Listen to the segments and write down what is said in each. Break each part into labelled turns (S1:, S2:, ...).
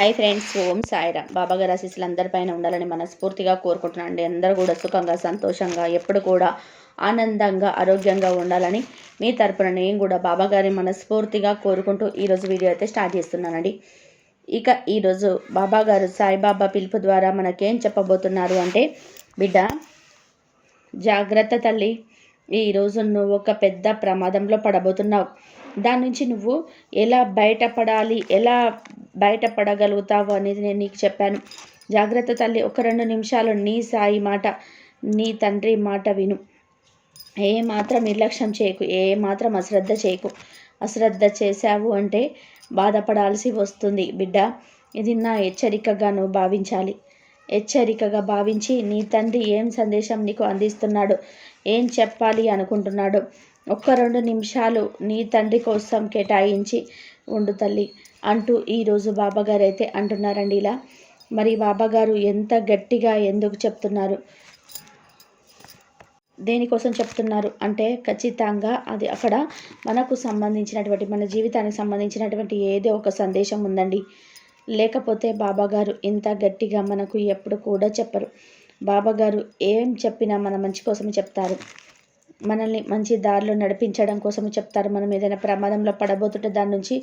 S1: Hi friends ఓం సాయిరా బాబా గారి ఆశీస్సులు అందరిపైన ఉండాలని మనస్ఫూర్తిగా కోరుకుంటున్నాను అండి. అందరూ కూడా సుఖంగా సంతోషంగా ఎప్పుడు కూడా ఆనందంగా ఆరోగ్యంగా ఉండాలని మీ తరపున నేను కూడా బాబా గారిని మనస్ఫూర్తిగా కోరుకుంటూ ఈరోజు వీడియో అయితే స్టార్ట్ చేస్తున్నానండి. ఇక ఈరోజు బాబా గారు సాయిబాబా పిలుపు ద్వారా మనకేం చెప్పబోతున్నారు అంటే బిడ్డ జాగ్రత్త తల్లి ఈరోజు నువ్వు ఒక పెద్ద ప్రమాదంలో పడబోతున్నావు. దాని నుంచి నువ్వు ఎలా బయటపడాలి ఎలా బయటపడగలుగుతావు అనేది నేను నీకు చెప్పాను. జాగ్రత్త తల్లి ఒక రెండు నిమిషాలు నీ సాయి మాట నీ తండ్రి మాట విను. ఏ మాత్రం నిర్లక్ష్యం చేయకు ఏ మాత్రం అశ్రద్ధ చేయకు. అశ్రద్ధ చేశావు అంటే బాధపడాల్సి వస్తుంది బిడ్డ. ఇది నా హెచ్చరికగా నువ్వు భావించాలి. హెచ్చరికగా భావించి నీ తండ్రి ఏం సందేశం నీకు అందిస్తున్నాడు ఏం చెప్పాలి అనుకుంటున్నాడు? ఒక్క రెండు నిమిషాలు నీ తండ్రి కోసం కేటాయించి ఉండు తల్లి అంటూ ఈరోజు బాబాగారు అయితే అంటున్నారండి ఇలా. మరి బాబాగారు ఎంత గట్టిగా ఎందుకు చెప్తున్నారు? దేనికోసం చెప్తున్నారు? అంటే ఖచ్చితంగా అది అక్కడ మనకు సంబంధించినటువంటి మన జీవితానికి సంబంధించినటువంటి ఏదో ఒక సందేశం ఉందండి. లేకపోతే బాబాగారు ఇంత గట్టిగా మనకు ఎప్పుడు కూడా చెప్పరు. బాబాగారు ఏం చెప్పినా మన మంచి కోసమే చెప్తారు. మనల్ని మంచి దారిలో నడిపించడం కోసం చెప్తారు. మనం ఏదైనా ప్రమాదంలో పడబోతుంటే దాని నుంచి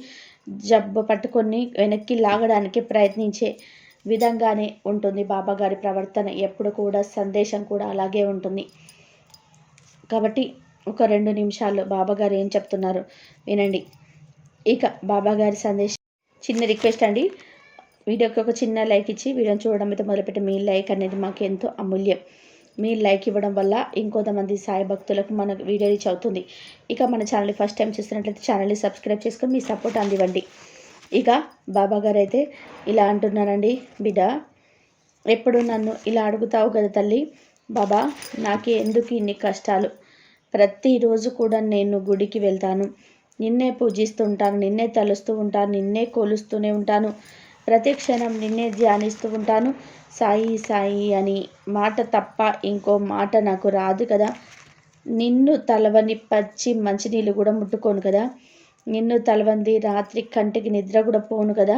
S1: జబ్బు పట్టుకొని వెనక్కి లాగడానికి ప్రయత్నించే విధంగానే ఉంటుంది బాబాగారి ప్రవర్తన. ఎప్పుడు కూడా సందేశం కూడా అలాగే ఉంటుంది. కాబట్టి ఒక రెండు నిమిషాలు బాబాగారు ఏం చెప్తున్నారు వినండి. ఇక బాబాగారి సందేశం చిన్న రిక్వెస్ట్ అండి. వీడియోకి ఒక చిన్న లైక్ ఇచ్చి వీడియోని చూడడం అయితే మొదలుపెట్టి మీ లైక్ అనేది మాకు ఎంతో అమూల్యం. మీ లైక్ ఇవ్వడం వల్ల ఇంకొంతమంది సాయి భక్తులకు మన వీడియో రీచ్ అవుతుంది. ఇక మన ఛానల్ని ఫస్ట్ టైం చూస్తున్నట్లయితే ఛానల్ని సబ్స్క్రైబ్ చేసుకొని మీ సపోర్ట్ అందివ్వండి. ఇక బాబా గారు అయితే ఇలా అంటున్నారండి బిడ్డ ఎప్పుడు నన్ను ఇలా అడుగుతావు కదా తల్లి? బాబా నాకు ఎందుకు ఇన్ని కష్టాలు? ప్రతిరోజు కూడా నేను గుడికి వెళ్తాను. నిన్నే పూజిస్తుంటాను నిన్నే తలుస్తూ ఉంటాను నిన్నే కొలుస్తూనే ఉంటాను. ప్రతి క్షణం నిన్నే ధ్యానిస్తూ ఉంటాను. సాయి సాయి అని మాట తప్ప ఇంకో మాట నాకు రాదు కదా. నిన్ను తలవని పచ్చి మంచినీళ్ళు కూడా ముట్టుకోను కదా. నిన్ను తలవంది రాత్రి కంటికి నిద్ర కూడా పోను కదా.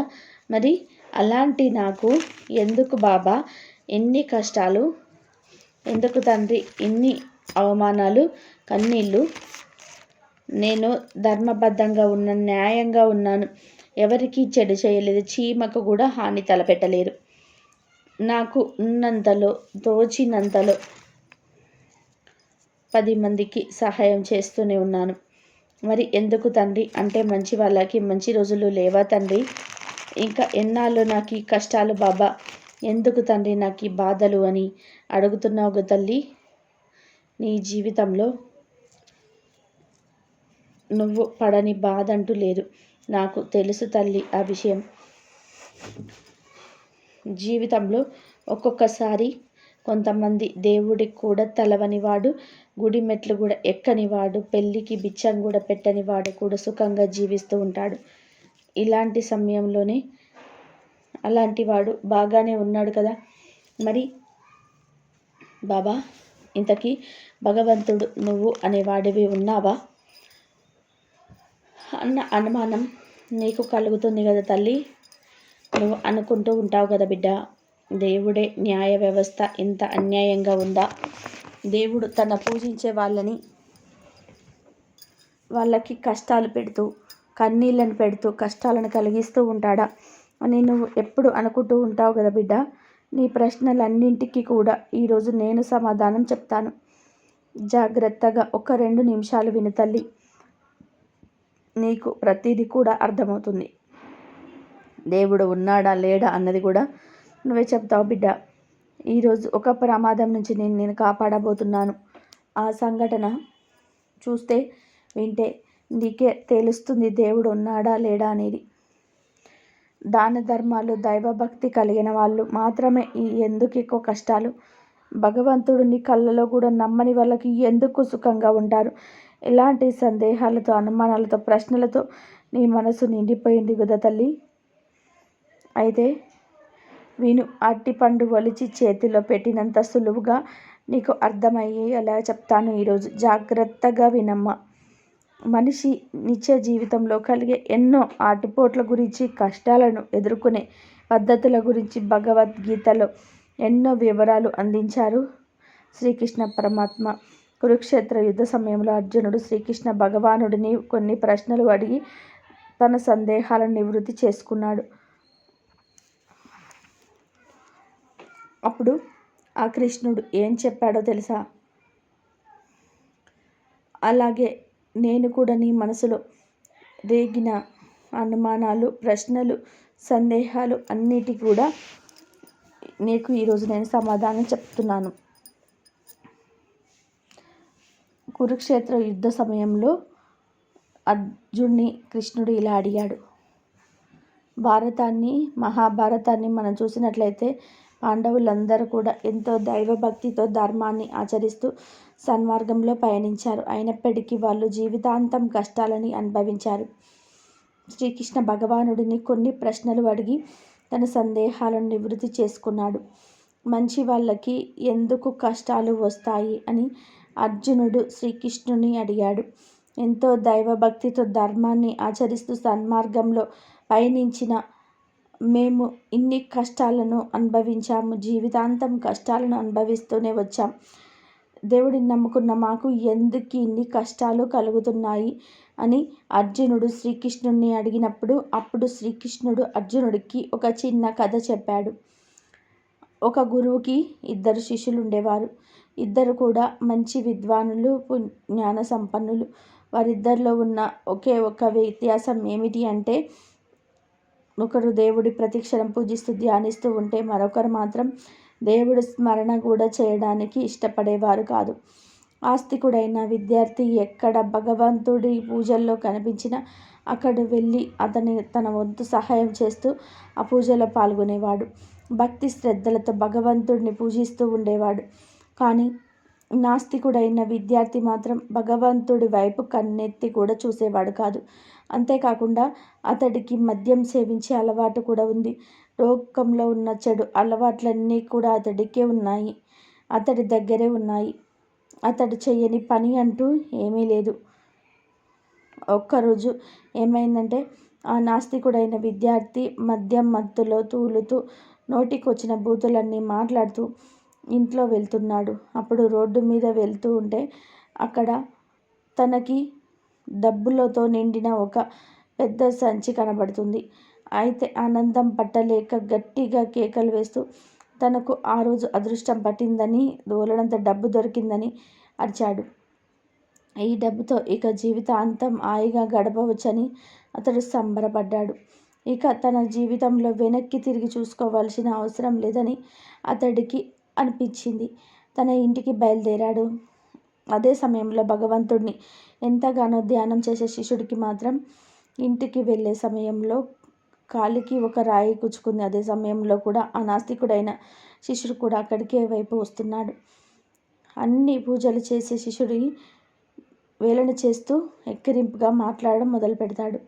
S1: మరి అలాంటి నాకు ఎందుకు బాబా? ఎన్ని కష్టాలు ఎందుకు తండ్రి? ఇన్ని అవమానాలు కన్నీళ్ళు. నేను ధర్మబద్ధంగా ఉన్న న్యాయంగా ఉన్నాను. ఎవరికీ చెడు చేయలేదు. చీమకు కూడా హాని తలపెట్టలేరు. నాకు ఉన్నంతలో తోచినంతలో పది మందికి సహాయం చేస్తూనే ఉన్నాను. మరి ఎందుకు తండ్రి? అంటే మంచి వాళ్ళకి మంచి రోజులు లేవా తండ్రి? ఇంకా ఎన్నాళ్ళు నాకు ఈ కష్టాలు బాబా? ఎందుకు తండ్రి నాకు ఈ బాధలు అని అడుగుతున్నావు తల్లి? నీ జీవితంలో నువ్వు పడని బాధ అంటూ లేదు. నాకు తెలుసు తల్లి ఆ విషయం. జీవితంలో ఒక్కొక్కసారి కొంతమంది దేవుడికి కూడా తలవనివాడు గుడి మెట్లు కూడా ఎక్కనివాడు పెళ్ళికి బిచ్చం కూడా పెట్టనివాడు కూడా సుఖంగా జీవిస్తూ ఉంటాడు. ఇలాంటి సమయంలోనే అలాంటి వాడు బాగానే ఉన్నాడు కదా? మరి బాబా ఇంతకీ భగవంతుడు నువ్వు అనేవాడివి ఉన్నావా? అన్న అనుమానం నీకు కలుగుతుంది కదా తల్లి? నువ్వు అనుకుంటూ ఉంటావు కదా బిడ్డ. దేవుడే న్యాయ వ్యవస్థ ఇంత అన్యాయంగా ఉందా. దేవుడు తన పూజించే వాళ్ళని వాళ్ళకి కష్టాలు పెడుతూ కన్నీళ్ళను పెడుతూ కష్టాలను కలిగిస్తూ ఉంటాడా. అని నువ్వు ఎప్పుడు అనుకుంటూ ఉంటావు కదా బిడ్డ. నీ ప్రశ్నలన్నింటికి కూడా ఈరోజు నేను సమాధానం చెప్తాను. జాగ్రత్తగా ఒక రెండు నిమిషాలు విను తల్లి. నీకు ప్రతిదీ కూడా అర్థమవుతుంది. దేవుడు ఉన్నాడా లేడా అన్నది కూడా నువ్వే చెప్తావు బిడ్డ. ఈరోజు ఒక ప్రమాదం నుంచి నేను నేను కాపాడబోతున్నాను. ఆ సంఘటన చూస్తే వింటే నీకే తెలుస్తుంది దేవుడు ఉన్నాడా లేడా అనేది. దాన ధర్మాలు దైవభక్తి కలిగిన వాళ్ళు మాత్రమే ఈ ఎందుకు ఎక్కువ కష్టాలు? భగవంతుడిని కళ్ళలో కూడా నమ్మని వాళ్ళకి ఎందుకు సుఖంగా ఉంటారు? ఎలాంటి సందేహాలతో అనుమానాలతో ప్రశ్నలతో నీ మనసు నిండిపోయింది కదా తల్లి. అయితే విను అరటిపండు ఒలిచి చేతిలో పెట్టినంత సులువుగా నీకు అర్థమయ్యేలా చెప్తాను ఈరోజు. జాగ్రత్తగా వినమ్మ. మనిషి నిత్య జీవితంలో కలిగే ఎన్నో ఆటుపోట్ల గురించి కష్టాలను ఎదుర్కొనే పద్ధతుల గురించి భగవద్గీతలో ఎన్నో వివరాలు అందించారు. శ్రీకృష్ణ పరమాత్మ కురుక్షేత్ర యుద్ధ సమయంలో అర్జునుడు శ్రీకృష్ణ భగవానుడిని కొన్ని ప్రశ్నలు అడిగి తన సందేహాలను నివృత్తి చేసుకున్నాడు. అప్పుడు ఆ కృష్ణుడు ఏం చెప్పాడో తెలుసా? అలాగే నేను కూడా నీ మనసులో రేగిన అనుమానాలు ప్రశ్నలు సందేహాలు అన్నిటి కూడా నీకు ఈరోజు నేను సమాధానం చెప్తున్నాను. కురుక్షేత్ర యుద్ధ సమయంలో అర్జున్ని కృష్ణుడు ఇలా అడిగాడు. భారతాన్ని మహాభారతాన్ని మనం చూసినట్లయితే పాండవులందరూ కూడా ఎంతో దైవభక్తితో ధర్మాన్ని ఆచరిస్తూ సన్మార్గంలో పయనించారు. అయినప్పటికీ వాళ్ళు జీవితాంతం కష్టాలని అనుభవించారు. శ్రీకృష్ణ భగవానుడిని కొన్ని ప్రశ్నలు అడిగి తన సందేహాలను నివృత్తి చేసుకున్నాడు. మంచి వాళ్ళకి ఎందుకు కష్టాలు వస్తాయి అని అర్జునుడు శ్రీకృష్ణుని అడిగాడు. ఎంతో దైవభక్తితో ధర్మాన్ని ఆచరిస్తూ సన్మార్గంలో పయనించిన మేము ఇన్ని కష్టాలను అనుభవించాము జీవితాంతం కష్టాలను అనుభవిస్తూనే వచ్చాం. దేవుడిని నమ్ముకున్న మాకు ఎందుకు ఇన్ని కష్టాలు కలుగుతున్నాయి అని అర్జునుడు శ్రీకృష్ణుడిని అడిగినప్పుడు అప్పుడు శ్రీకృష్ణుడు అర్జునుడికి ఒక చిన్న కథ చెప్పాడు. ఒక గురువుకి ఇద్దరు శిష్యులు ఉండేవారు. ఇద్దరు కూడా మంచి విద్వానులు జ్ఞాన సంపన్నులు వారిద్దరిలో ఉన్న ఒకే ఒక వ్యత్యాసం ఏమిటి అంటే ఒకరు దేవుడి ప్రతిక్షణం పూజిస్తూ ధ్యానిస్తూ ఉంటే మరొకరు మాత్రం దేవుడి స్మరణ కూడా చేయడానికి ఇష్టపడేవారు కాదు. ఆస్తికుడైన విద్యార్థి ఎక్కడ భగవంతుడి పూజల్లో కనిపించినా అక్కడ వెళ్ళి అతని తన వంతు సహాయం చేస్తూ ఆ పూజలో పాల్గొనేవాడు. భక్తి శ్రద్ధలతో భగవంతుడిని పూజిస్తూ ఉండేవాడు. కానీ నాస్తికుడైన విద్యార్థి మాత్రం భగవంతుడి వైపు కన్నెత్తి కూడా చూసేవాడు కాదు. అంతేకాకుండా అతడికి మద్యం సేవించే అలవాటు కూడా ఉంది. లోకంలో ఉన్న చెడు అలవాట్లన్నీ కూడా అతడికే ఉన్నాయి. అతడి దగ్గరే ఉన్నాయి. అతడు చేయని పని అంటూ ఏమీ లేదు. ఒక్కరోజు ఏమైందంటే ఆ నాస్తికుడైన విద్యార్థి మద్యం మత్తులో తూలుతూ నోటికొచ్చిన బూతులన్నీ మాట్లాడుతూ ఇంట్లో వెళ్తున్నాడు. అప్పుడు రోడ్డు మీద వెళ్తూ ఉంటే అక్కడ తనకి డబ్బులతో నిండిన ఒక పెద్ద సంచి కనబడుతుంది. అయితే ఆనందం పట్టలేక గట్టిగా కేకలు వేస్తూ తనకు ఆ రోజు అదృష్టం పట్టిందని దోలనంత డబ్బు దొరికిందని అరిచాడు. ఈ డబ్బుతో ఇక జీవితాంతం హాయిగా గడపవచ్చని అతడు సంబరపడ్డాడు. ఇక తన జీవితంలో వెనక్కి తిరిగి చూసుకోవాల్సిన అవసరం లేదని అతడికి అనిపించింది. తన ఇంటికి బయలుదేరాడు. అదే సమయంలో భగవంతుడిని ఎంతగానో ధ్యానం చేసే శిష్యుడికి మాత్రం ఇంటికి వెళ్ళే సమయంలో కాలికి ఒక రాయి కుచ్చుకుంది అదే సమయంలో కూడా ఆ నాస్తికుడైన శిష్యుడు కూడా అక్కడికే వైపు వస్తున్నాడు? అన్ని పూజలు చేసే శిష్యుడి వేలన చేస్తూ ఎక్కిరింపుగా మాట్లాడడం మొదలు పెడతాడు.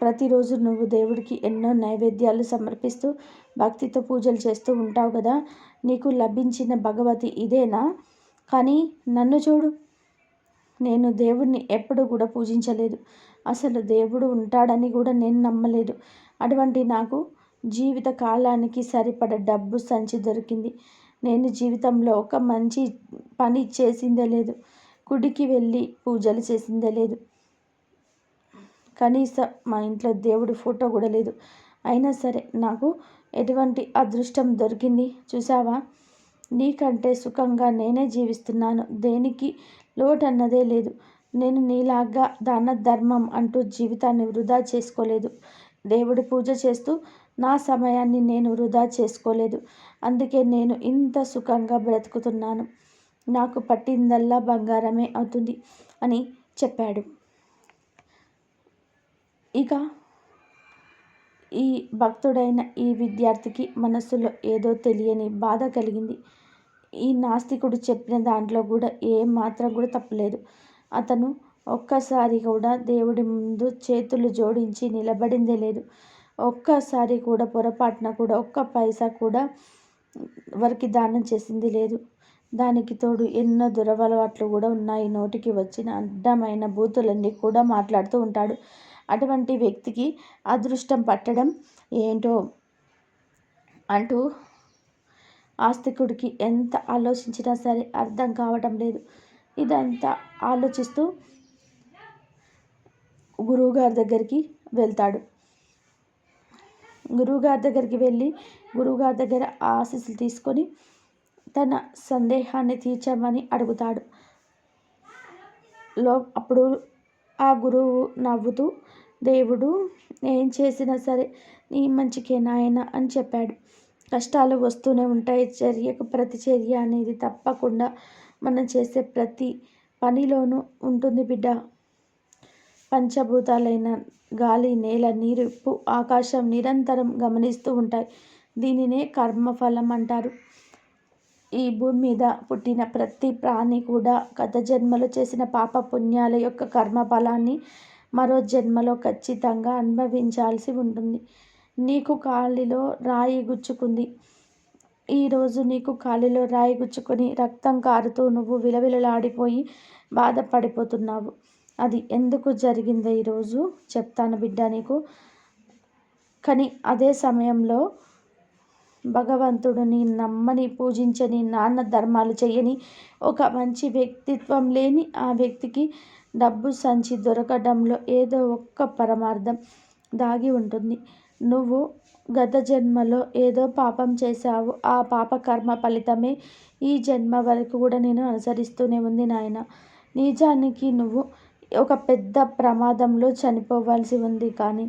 S1: ప్రతిరోజు నువ్వు దేవుడికి ఎన్నో నైవేద్యాలు సమర్పిస్తూ భక్తితో పూజలు చేస్తూ ఉంటావు కదా నీకు లభించిన భగవతి ఇదేనా? కానీ నన్ను చూడు నేను దేవుణ్ణి ఎప్పుడు కూడా పూజించలేదు. అసలు దేవుడు ఉంటాడని కూడా నేను నమ్మలేదు. అటువంటి నాకు జీవిత కాలానికి సరిపడ డబ్బు సంచి దొరికింది. నేను జీవితంలో ఒక మంచి పని చేసిందే లేదు. గుడికి వెళ్ళి పూజలు చేసిందే లేదు. కనీసం మా ఇంట్లో దేవుడి ఫోటో కూడా లేదు. అయినా సరే నాకు ఎటువంటి అదృష్టం దొరికింది చూసావా నీకంటే సుఖంగా నేనే జీవిస్తున్నాను. దేనికి లోటు అన్నదే లేదు. నేను నీలాగా దాన ధర్మం అంటూ జీవితాన్ని వృధా చేసుకోలేదు. దేవుడి పూజ చేస్తూ నా సమయాన్ని నేను వృధా చేసుకోలేదు. అందుకే నేను ఇంత సుఖంగా బ్రతుకుతున్నాను. నాకు పట్టిందల్లా బంగారమే అవుతుంది అని చెప్పాడు. ఇక ఈ భక్తుడైన ఈ విద్యార్థికి మనస్సులో ఏదో తెలియని బాధ కలిగింది. ఈ నాస్తికుడు చెప్పిన దాంట్లో కూడా ఏ మాత్రం కూడా తప్పలేదు. అతను ఒక్కసారి కూడా దేవుడి ముందు చేతులు జోడించి నిలబడిందే లేదు. ఒక్కసారి కూడా పొరపాటున కూడా ఒక్క పైసా కూడా వారికి దానం చేసింది లేదు. దానికి తోడు ఎన్నో దురలవాట్లు కూడా ఉన్నాయి. నోటికి వచ్చిన అడ్డమైన బూతులన్నీ కూడా మాట్లాడుతూ ఉంటాడు. అటువంటి వ్యక్తికి అదృష్టం పట్టడం ఏంటో అంటూ ఆస్తికుడికి ఎంత ఆలోచించినా సరే అర్థం కావటం లేదు. ఇదంతా ఆలోచిస్తూ గురువుగారి దగ్గరికి వెళ్తాడు. గురువుగారి దగ్గరికి వెళ్ళి గురువుగారి దగ్గర ఆశీస్సులు తీసుకొని తన సందేహాన్ని తీర్చమని అడుగుతాడు. లో అప్పుడు ఆ గురువు నవ్వుతూ దేవుడు ఏం చేసినా సరే నీ మంచికే నాయన అని చెప్పాడు. కష్టాలు వస్తూనే ఉంటాయి. చర్యకు ప్రతి చర్య అనేది తప్పకుండా మనం చేసే ప్రతి పనిలోనూ ఉంటుంది బిడ్డ. పంచభూతాలైన గాలి నేల నీరు ఉప్పు ఆకాశం నిరంతరం గమనిస్తూ ఉంటాయి. దీనినే కర్మఫలం అంటారు. ఈ భూమి మీద పుట్టిన ప్రతి ప్రాణి కూడా గత జన్మలో చేసిన పాప పుణ్యాల యొక్క కర్మ ఫలాన్ని మరో జన్మలో ఖచ్చితంగా అనుభవించాల్సి ఉంటుంది. నీకు కాలిలో రాయి గుచ్చుకుంది. ఈరోజు నీకు కాలిలో రాయి గుచ్చుకొని రక్తం కారుతూ నువ్వు విలవిలలాడిపోయి బాధపడిపోతున్నావు. అది ఎందుకు జరిగిందో ఈరోజు చెప్తాను బిడ్డ నీకు. కానీ అదే సమయంలో భగవంతుడిని నమ్మని పూజించని నాన్న ధర్మాలు చేయని ఒక మంచి వ్యక్తిత్వం లేని ఆ వ్యక్తికి డబ్బు సంచి దొరకడంలో ఏదో ఒక్క పరమార్థం దాగి ఉంటుంది. నువ్వు గత జన్మలో ఏదో పాపం చేశావు. ఆ పాప కర్మ ఫలితమే ఈ జన్మ వరకు కూడా నేను అనుసరిస్తూనే ఉంది నాయన. నిజానికి నువ్వు ఒక పెద్ద ప్రమాదంలో చనిపోవాల్సి ఉంది కానీ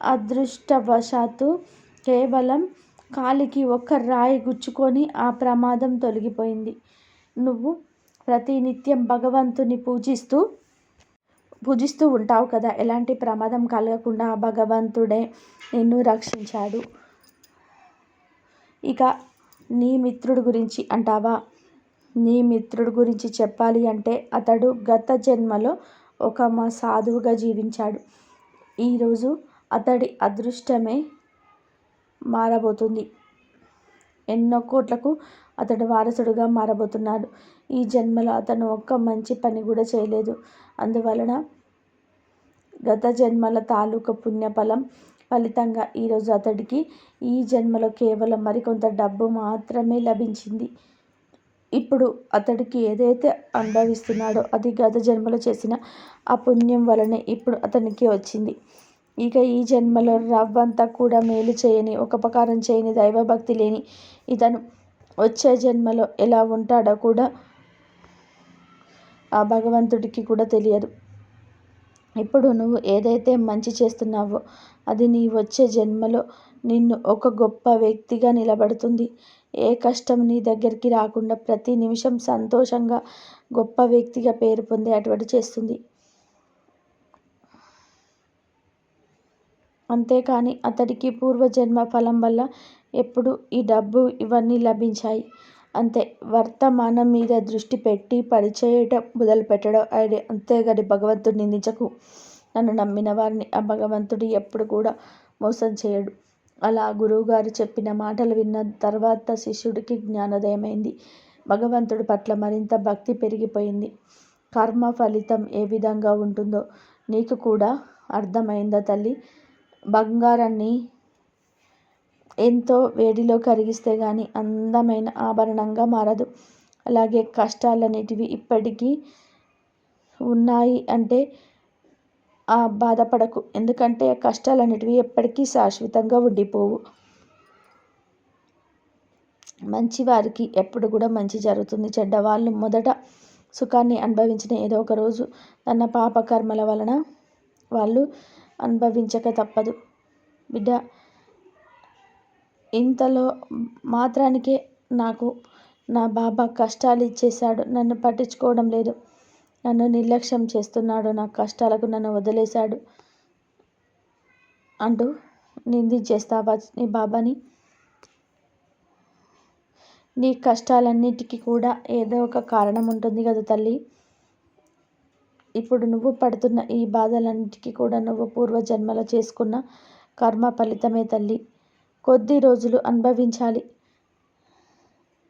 S1: అదృష్టవశాత్తు కేవలం కాలికి ఒక్క రాయి గుచ్చుకొని ఆ ప్రమాదం తొలగిపోయింది. నువ్వు ప్రతినిత్యం భగవంతుని పూజిస్తూ పూజిస్తూ ఉంటావు కదా. ఎలాంటి ప్రమాదం కలగకుండా ఆ భగవంతుడే నిన్ను రక్షించాడు. ఇక నీ మిత్రుడు గురించి అంటావా? నీ మిత్రుడు గురించి చెప్పాలి అంటే అతడు గత జన్మలో ఒక మా సాధువుగా జీవించాడు. ఈరోజు అతడి అదృష్టమే మారబోతుంది. ఎన్నో కోట్లకు అతడు వారసుడుగా మారబోతున్నాడు. ఈ జన్మలో అతను ఒక్క మంచి పని కూడా చేయలేదు. అందువలన గత జన్మల తాలూకు పుణ్యఫలం ఫలితంగా ఈరోజు అతడికి ఈ జన్మలో కేవలం మరికొంత డబ్బు మాత్రమే లభించింది. ఇప్పుడు అతడికి ఏదైతే అనుభవిస్తున్నాడో అది గత జన్మలో చేసిన ఆ పుణ్యం వలనే ఇప్పుడు అతనికి వచ్చింది. ఇక ఈ జన్మలో రవ్వంతా కూడా మేలు చేయని ఒక ఉపకారం చేయని దైవభక్తి లేని ఇతను వచ్చే జన్మలో ఎలా ఉంటాడో కూడా ఆ భగవంతుడికి కూడా తెలియదు. ఇప్పుడు నువ్వు ఏదైతే మంచి చేస్తున్నావో అది నీ వచ్చే జన్మలో నిన్ను ఒక గొప్ప వ్యక్తిగా నిలబడుతుంది. ఏ కష్టం నీ దగ్గరికి రాకుండా ప్రతి నిమిషం సంతోషంగా గొప్ప వ్యక్తిగా పేరు పొందే అటువంటి చేస్తుంది. అంతేకాని అతడికి పూర్వజన్మ ఫలం వల్ల ఎప్పుడు ఈ డబ్బు ఇవన్నీ లభించాయి. అంతే వర్తమానం మీద దృష్టి పెట్టి పనిచేయటం మొదలుపెట్టడం ఆయన. అంతేగాని భగవంతుడు నిందించకు. నన్ను నమ్మిన వారిని ఆ భగవంతుడు ఎప్పుడు కూడా మోసం చేయడు. అలా గురువుగారు చెప్పిన మాటలు విన్న తర్వాత శిష్యుడికి జ్ఞానోదయమైంది. భగవంతుడి పట్ల మరింత భక్తి పెరిగిపోయింది. కర్మ ఫలితం ఏ విధంగా ఉంటుందో నీకు కూడా అర్థమైందా తల్లి? బంగారాన్ని ఎంతో వేడిలో కరిగిస్తే కానీ అందమైన ఆభరణంగా మారదు. అలాగే కష్టాలనేటివి ఇప్పటికీ ఉన్నాయి అంటే ఆ బాధపడకు. ఎందుకంటే కష్టాలు అనేటివి ఎప్పటికీ శాశ్వతంగా ఉండిపోవు. మంచి వారికి ఎప్పుడు కూడా మంచి జరుగుతుంది. చెడ్డవాళ్ళు మొదట సుఖాన్ని అనుభవించిన ఏదో ఒక రోజు తన పాపకర్మల వలన వాళ్ళు అనుభవించక తప్పదు. బిడ్డ ఇంతలో మాత్రానికే నాకు నా బాబా కష్టాలు ఇచ్చేశాడు. నన్ను పట్టించుకోవడం లేదు. నన్ను నిర్లక్ష్యం చేస్తున్నాడు. నా కష్టాలకు నన్ను వదిలేశాడు అంటూ నిందించేస్తావా నీ బాబాని? నీ కష్టాలన్నిటికీ కూడా ఏదో ఒక కారణం ఉంటుంది కదా తల్లి. ఇప్పుడు నువ్వు పడుతున్న ఈ బాధలన్నిటికీ కూడా నువ్వు పూర్వజన్మలో చేసుకున్న కర్మ ఫలితమే తల్లి. కొద్ది రోజులు అనుభవించాలి.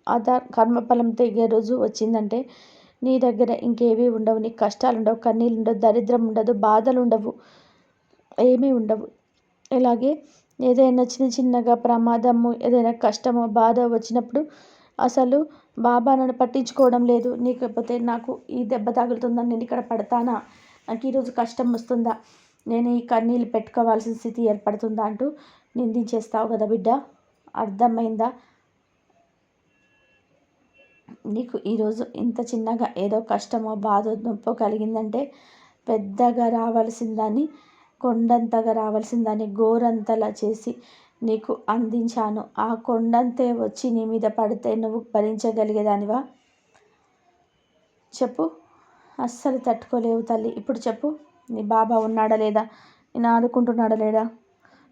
S1: ఆధార్ కర్మఫలం తెగే రోజు వచ్చిందంటే నీ దగ్గర ఇంకేవీ ఉండవు. నీకు కష్టాలు ఉండవు కన్నీళ్ళు ఉండవు దరిద్రం ఉండదు బాధలు ఉండవు ఏమీ ఉండవు. ఇలాగే ఏదైనా చిన్న చిన్నగా ప్రమాదము ఏదైనా కష్టము బాధ వచ్చినప్పుడు అసలు బాబా నన్ను పట్టించుకోవడం లేదు. నీకపోతే నాకు ఈ దెబ్బ తగులుతుందని నేను ఇక్కడ పడతానా? నాకు ఈరోజు కష్టం వస్తుందా? నేను ఈ కన్నీళ్ళు పెట్టుకోవాల్సిన స్థితి ఏర్పడుతుందా అంటూ నిందించేస్తావు కదా బిడ్డ? అర్థమైందా? నీకు ఈరోజు ఇంత చిన్నగా ఏదో కష్టమో బాధ నొప్పో కలిగిందంటే పెద్దగా రావాల్సిందని కొండంతగా రావాల్సిందని గోరంతలా చేసి నీకు అందించాను. ఆ కొండంతే వచ్చి నీ మీద పడితే నువ్వు భరించగలిగేదానివా? చెప్పు. అస్సలు తట్టుకోలేవు తల్లి. ఇప్పుడు చెప్పు. నీ బాబా ఉన్నాడా లేదా? నేను ఆడుకుంటున్నాడా లేడా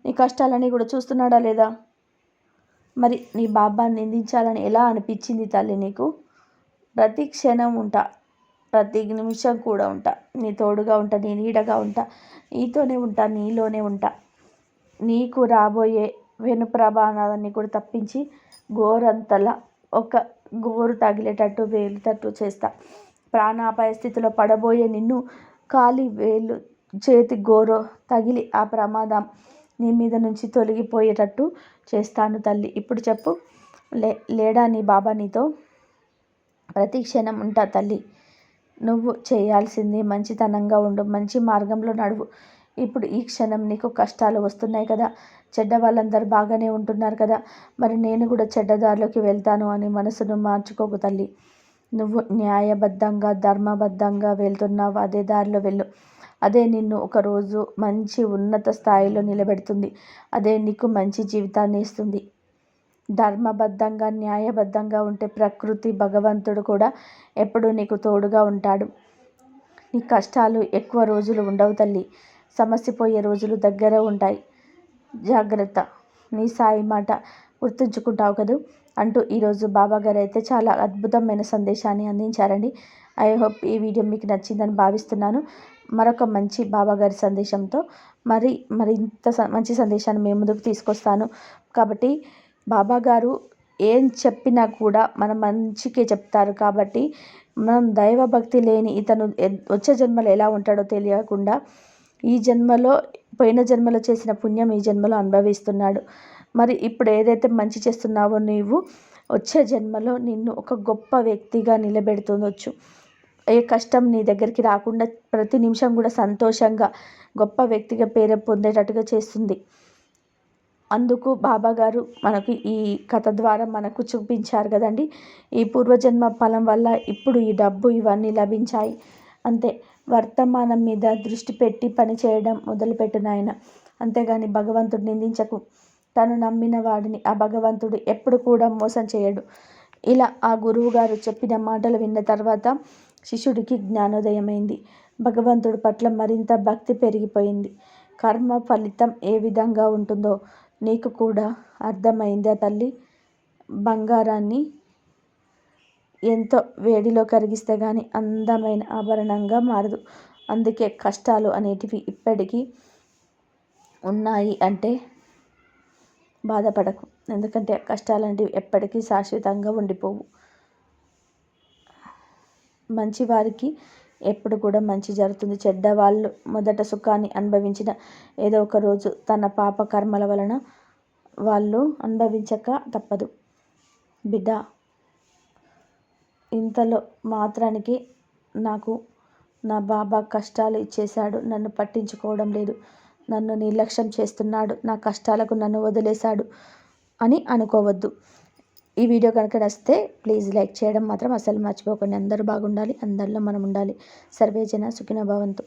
S1: నీ కష్టాలని కూడా చూస్తున్నాడా లేదా? మరి నీ బాబాని నిందించాలని ఎలా అనిపించింది తల్లి నీకు? ప్రతి క్షణం ఉంటా. ప్రతి నిమిషం కూడా ఉంటా. నీ తోడుగా ఉంటా. నీ నీడగా ఉంటా. నీతోనే ఉంటా. నీలోనే ఉంటా. నీకు రాబోయే వెను ప్రభావాలన్నీ కూడా తప్పించి గోరంతలా ఒక గోరు తగిలేటట్టు వేలేటట్టు చేస్తా. ప్రాణాపాయ స్థితిలో పడబోయే నిన్ను కాలి వేలు చేతి గోరో తగిలి ఆ ప్రమాదం నీ మీద నుంచి తొలగిపోయేటట్టు చేస్తాను తల్లి. ఇప్పుడు చెప్పు. లే లేడా నీ బాబా నీతో? ప్రతి క్షణం ఉంటా తల్లి. నువ్వు చేయాల్సింది మంచితనంగా ఉండు మంచి మార్గంలో నడువు. ఇప్పుడు ఈ క్షణం నీకు కష్టాలు వస్తున్నాయి కదా. చెడ్డ వాళ్ళందరూ బాగానే ఉంటున్నారు కదా. మరి నేను కూడా చెడ్డదారిలోకి వెళ్తాను అని మనసును మార్చుకోకు తల్లి. నువ్వు న్యాయబద్ధంగా ధర్మబద్ధంగా వెళ్తున్నావు. అదే దారిలో వెళ్ళు. అదే నిన్ను ఒకరోజు మంచి ఉన్నత స్థాయిలో నిలబెడుతుంది. అదే నీకు మంచి జీవితాన్ని ఇస్తుంది. ధర్మబద్ధంగా న్యాయబద్ధంగా ఉంటే ప్రకృతి భగవంతుడు కూడా ఎప్పుడూ నీకు తోడుగా ఉంటాడు. నీ కష్టాలు ఎక్కువ రోజులు ఉండవు తల్లి. సమస్య పోయే రోజులు దగ్గర ఉంటాయి. జాగ్రత్త. నీ సాయి మాట గుర్తుంచుకుంటావు కదూ? అంటూ ఈరోజు బాబా గారు అయితే చాలా అద్భుతమైన సందేశాన్ని అందించారండి. ఐ హోప్ ఈ వీడియో మీకు నచ్చిందని భావిస్తున్నాను. మరొక మంచి బాబా గారి సందేశంతో మరి మరింత మంచి సందేశాన్ని మేము ముందుకు తీసుకొస్తాను. కాబట్టి బాబా గారు ఏం చెప్పినా కూడా మన మంచికే చెప్తారు కాబట్టి మనం దైవభక్తి లేని ఇతను వచ్చే జన్మలు ఎలా ఉంటాడో తెలియకుండా ఈ జన్మలో పోయిన జన్మలో చేసిన పుణ్యం ఈ జన్మలో అనుభవిస్తున్నాడు. మరి ఇప్పుడు ఏదైతే మంచి చేస్తున్నావో నీవు వచ్చే జన్మలో నిన్ను ఒక గొప్ప వ్యక్తిగా నిలబెడుతుండొచ్చు. ఏ కష్టం నీ దగ్గరికి రాకుండా ప్రతి నిమిషం కూడా సంతోషంగా గొప్ప వ్యక్తిగా పేరు పొందేటట్టుగా చేస్తుంది. అందుకు బాబా గారు మనకు ఈ కథ ద్వారా మనకు చూపించారు కదండి. ఈ పూర్వజన్మ ఫలం వల్ల ఇప్పుడు ఈ డబ్బు ఇవన్నీ లభించాయి. అంతే. వర్తమానం మీద దృష్టి పెట్టి పని చేయడం మొదలుపెట్టిన అంతేగాని భగవంతుడు నిందించకు. తను నమ్మిన వాడిని ఆ భగవంతుడు ఎప్పుడు కూడా మోసం చేయడు. ఇలా ఆ గురువుగారు చెప్పిన మాటలు విన్న తర్వాత శిష్యుడికి జ్ఞానోదయమైంది. భగవంతుడి పట్ల మరింత భక్తి పెరిగిపోయింది. కర్మ ఫలితం ఏ విధంగా ఉంటుందో నీకు కూడా అర్థమైందా తల్లి? బంగారాన్ని ఎంతో వేడిలో కరిగిస్తే కానీ అందమైన ఆభరణంగా మారదు. అందుకే కష్టాలు అనేటివి ఇప్పటికీ ఉన్నాయి అంటే బాధపడకు. ఎందుకంటే కష్టాలు అనేవి ఎప్పటికీ శాశ్వతంగా ఉండిపోవు. మంచివారికి ఎప్పుడు కూడా మంచి జరుగుతుంది. చెడ్డవాళ్ళు మొదట సుఖాన్ని అనుభవించిన ఏదో ఒక రోజు తన పాప కర్మల వలన వాళ్ళు అనుభవించక తప్పదు. బిడ్డ ఇంతలో మాత్రానికి నాకు నా బాబా కష్టాలు ఇచ్చేశాడు. నన్ను పట్టించుకోవడం లేదు. నన్ను నిర్లక్ష్యం చేస్తున్నాడు. నా కష్టాలకు నన్ను వదిలేశాడు అని అనుకోవద్దు. ఈ వీడియో కనుక నచ్చితే ప్లీజ్ లైక్ చేయడం మాత్రం అసలు మర్చిపోకండి. అందరూ బాగుండాలి. అందరిలో మనం ఉండాలి. సర్వేజన సుఖిన భవంతు.